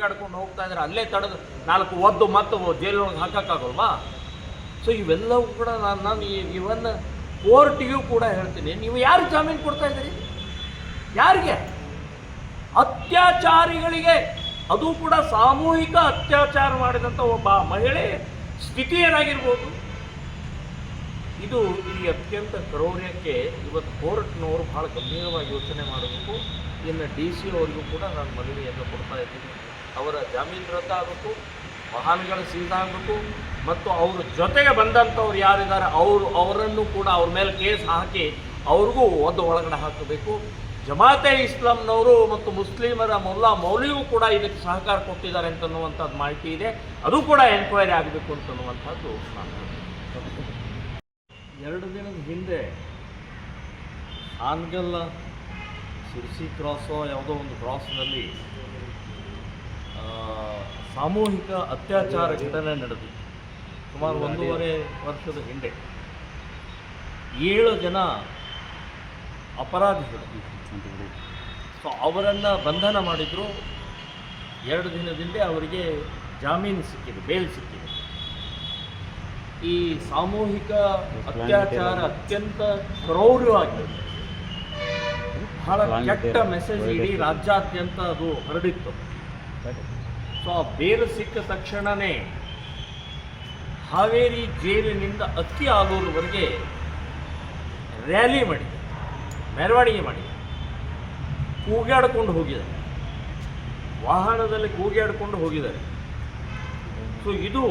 ಕೂಗಾಡ್ಕೊಂಡು ಹೋಗ್ತಾ ಇದ್ದಾರೆ, ಅಲ್ಲೇ ತಡೆದು ನಾಲ್ಕು ಒದ್ದು ಮತ್ತು ಜೈಲೊಳಗೆ ಹಾಕೋಕ್ಕಾಗಲ್ವಾ? ಸೊ ಇವೆಲ್ಲವೂ ಕೂಡ ನಾನು ನಾನು ಇವನ್ ಕೋರ್ಟಿಗೂ ಕೂಡ ಹೇಳ್ತೀನಿ. ನೀವು ಯಾರು ಜಾಮೀನು ಕೊಡ್ತಾ ಇದ್ದೀರಿ? ಯಾರಿಗೆ? ಅತ್ಯಾಚಾರಿಗಳಿಗೆ. ಅದು ಕೂಡ ಸಾಮೂಹಿಕ ಅತ್ಯಾಚಾರ ಮಾಡಿದಂಥ ಒಬ್ಬ ಮಹಿಳೆ ಸ್ಥಿತಿ ಏನಾಗಿರ್ಬೋದು ಇದು ಈ ಅತ್ಯಂತ ಕ್ರೌರ್ಯಕ್ಕೆ ಇವತ್ತು ಕೋರ್ಟ್ನವರು ಭಾಳ ಗಂಭೀರವಾಗಿ ಯೋಚನೆ ಮಾಡಬೇಕು. ಇನ್ನು ಡಿ ಸಿ ಅವರಿಗೂ ಕೂಡ ನಾನು ಮನವಿಯನ್ನು ಕೊಡ್ತಾ ಇದ್ದೀನಿ. ಅವರ ಜಾಮೀನು ರದ್ದು ಆಗಬೇಕು ವಾಹನಗಳು ಸೀಸ್ ಆಗಬೇಕು, ಮತ್ತು ಅವ್ರ ಜೊತೆಗೆ ಬಂದಂಥವ್ರು ಯಾರಿದ್ದಾರೆ, ಅವರು ಅವರನ್ನು ಕೂಡ ಅವ್ರ ಮೇಲೆ ಕೇಸ್ ಹಾಕಿ ಅವ್ರಿಗೂ ಒಂದು ಒಳಗಡೆ ಹಾಕಬೇಕು. ಜಮಾತೆ ಇಸ್ಲಾಂನವರು ಮತ್ತು ಮುಸ್ಲಿಮರ ಮೊಲ್ಲಾ ಮೌಲಿಗೂ ಕೂಡ ಇದಕ್ಕೆ ಸಹಕಾರ ಕೊಟ್ಟಿದ್ದಾರೆ ಅಂತನ್ನುವಂಥದ್ದು ಮಾಹಿತಿ ಇದೆ. ಅದು ಕೂಡ ಎನ್ಕ್ವೈರಿ ಆಗಬೇಕು ಅಂತನ್ನುವಂಥದ್ದು ನಾನು ಎರಡು ದಿನದ ಹಿಂದೆ ಹಾನ್ಗಲ್ ಸಿರ್ಸಿ ಕ್ರಾಸೋ ಯಾವುದೋ ಒಂದು ಕ್ರಾಸ್ನಲ್ಲಿ ಸಾಮೂಹಿಕ ಅತ್ಯಾಚಾರ ಘಟನೆ ನಡೆದಿತ್ತು. ಸುಮಾರು ಒಂದೂವರೆ ವರ್ಷದ ಹಿಂದೆ ಏಳು ಜನ ಅಪರಾಧಿಗಳು ಸೊ ಅವರನ್ನು ಬಂಧನ ಮಾಡಿದ್ರು. ಎರಡು ದಿನದಿಂದೇ ಅವರಿಗೆ ಜಾಮೀನು ಸಿಕ್ಕಿದೆ ಬೇಲ್ ಸಿಕ್ಕಿದೆ. ಈ ಸಾಮೂಹಿಕ ಅತ್ಯಾಚಾರ ಅತ್ಯಂತ ಕ್ರೌರ್ಯವಾಗಿದೆ ಬಹಳ ಕೆಟ್ಟ ಮೆಸೇಜ್ ಇಡೀ ರಾಜ್ಯಾದ್ಯಂತ ಅದು ಹರಡಿತ್ತು. ಸೊ ಆ ಬೇರು ಸಿಕ್ಕ ತಕ್ಷಣವೇ ಹಾವೇರಿ ಜೇಲಿನಿಂದ ಅಕ್ಕಿ ಆಗೋರವರೆಗೆ ರ್ಯಾಲಿ ಮಾಡಿ ಮೆರವಣಿಗೆ ಮಾಡಿ ಕೂಗಾಡ್ಕೊಂಡು ಹೋಗಿದ್ದಾರೆ. ವಾಹನದಲ್ಲಿ ಕೂಗಾಡ್ಕೊಂಡು ಹೋಗಿದ್ದಾರೆ. ಸೊ ಇದು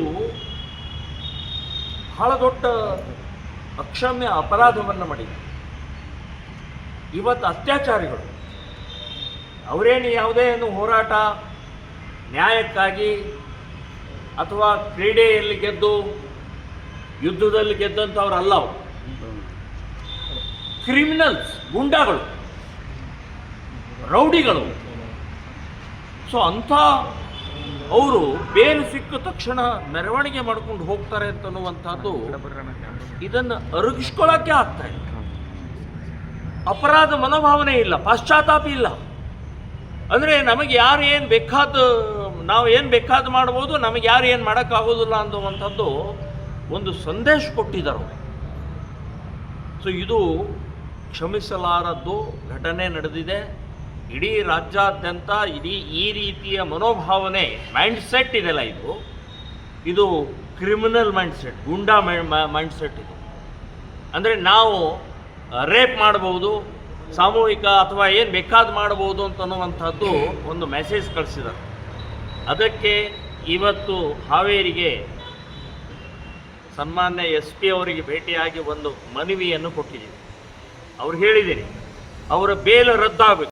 ಬಹಳ ದೊಡ್ಡ ಅಕ್ಷಮ್ಯ ಅಪರಾಧವನ್ನು ಮಾಡಿದೆ. ಇವತ್ತು ಅತ್ಯಾಚಾರಿಗಳು, ಅವರೇನು ಯಾವುದೇ ಏನು ಹೋರಾಟ ನ್ಯಾಯಕ್ಕಾಗಿ ಅಥವಾ ಕ್ರೀಡೆಯಲ್ಲಿ ಗೆದ್ದು ಯುದ್ಧದಲ್ಲಿ ಗೆದ್ದಂಥವ್ರಲ್ಲ ಅವರು. ಕ್ರಿಮಿನಲ್ಸ್, ಗುಂಡಾಗಳು, ರೌಡಿಗಳು. ಸೊ ಅಂಥ ಅವರು ಬೇರು ಸಿಕ್ಕ ತಕ್ಷಣ ಮೆರವಣಿಗೆ ಮಾಡ್ಕೊಂಡು ಹೋಗ್ತಾರೆ ಅಂತನ್ನುವಂಥದ್ದು ಇದನ್ನು ಅರಗಿಸ್ಕೊಳ್ಳೋಕ್ಕೆ ಆಗ್ತಾ ಇಲ್ಲ. ಅಪರಾಧ ಮನೋಭಾವನೆ ಇಲ್ಲ, ಪಾಶ್ಚಾತ್ತಾಪ ಇಲ್ಲ. ಅಂದರೆ ನಮಗೆ ಯಾರು ಏನು ಬೇಕಾದ ನಾವು ಏನು ಬೇಕಾದ ಮಾಡ್ಬೋದು, ನಮಗೆ ಯಾರು ಏನು ಮಾಡೋಕ್ಕಾಗೋದಿಲ್ಲ ಅನ್ನುವಂಥದ್ದು ಒಂದು ಸಂದೇಶ ಕೊಟ್ಟಿದ್ದಾರೆ. ಸೊ ಇದು ಕ್ಷಮಿಸಲಾರದ್ದು ಘಟನೆ ನಡೆದಿದೆ. ಇಡೀ ರಾಜ್ಯಾದ್ಯಂತ, ಇಡೀ ಈ ರೀತಿಯ ಮನೋಭಾವನೆ ಮೈಂಡ್ ಸೆಟ್ ಇದೆಲ್ಲ ಇದು. ಇದು criminal mind set goonda mind set ಇದು. ಅಂದರೆ ನಾವು ರೇಪ್ ಮಾಡ್ಬೋದು, ಸಾಮೂಹಿಕ ಅಥವಾ ಏನು ಬೇಕಾದ ಮಾಡ್ಬೋದು ಅಂತನ್ನುವಂಥದ್ದು ಒಂದು ಮೆಸೇಜ್ ಕಳಿಸಿದ್ದಾರೆ. ಅದಕ್ಕೆ ಇವತ್ತು ಹಾವೇರಿಗೆ ಸನ್ಮಾನ್ಯ ಎಸ್ ಪಿ ಅವರಿಗೆ ಭೇಟಿಯಾಗಿ ಒಂದು ಮನವಿಯನ್ನು ಕೊಟ್ಟಿದ್ದೀವಿ. ಅವ್ರು ಹೇಳಿದ್ದೀನಿ ಅವರ ಬೇಲ್ ರದ್ದಾಗಬೇಕು